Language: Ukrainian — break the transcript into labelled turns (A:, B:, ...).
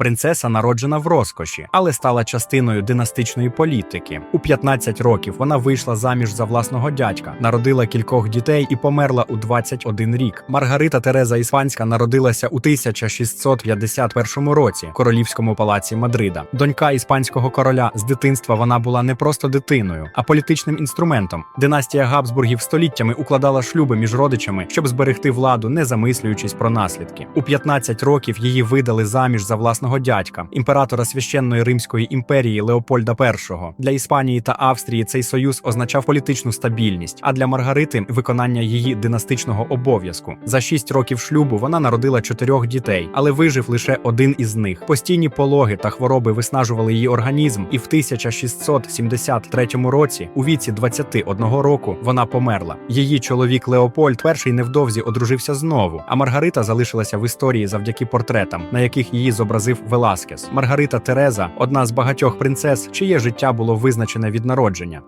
A: Принцеса народжена в розкоші, але стала частиною династичної політики. У 15 років вона вийшла заміж за власного дядька, народила кількох дітей і померла у 21 рік. Маргарита Тереза Іспанська народилася у 1651 році в королівському палаці Мадрида. Донька іспанського короля з дитинства вона була не просто дитиною, а політичним інструментом. Династія Габсбургів століттями укладала шлюби між родичами, щоб зберегти владу, не замислюючись про наслідки. У 15 років її видали заміж за власного дядька, імператора священної Римської імперії Леопольда І. Для Іспанії та Австрії цей союз означав політичну стабільність, а для Маргарити виконання її династичного обов'язку. За 6 років шлюбу вона народила чотирьох дітей, але вижив лише один із них. Постійні пологи та хвороби виснажували її організм, і в 1673 році, у віці 21 року, вона померла. Її чоловік Леопольд І невдовзі одружився знову, а Маргарита залишилася в історії завдяки портретам, на яких її зобразив Веласкес. Маргарита Тереза одна з багатьох принцес, чиє життя було визначене від народження.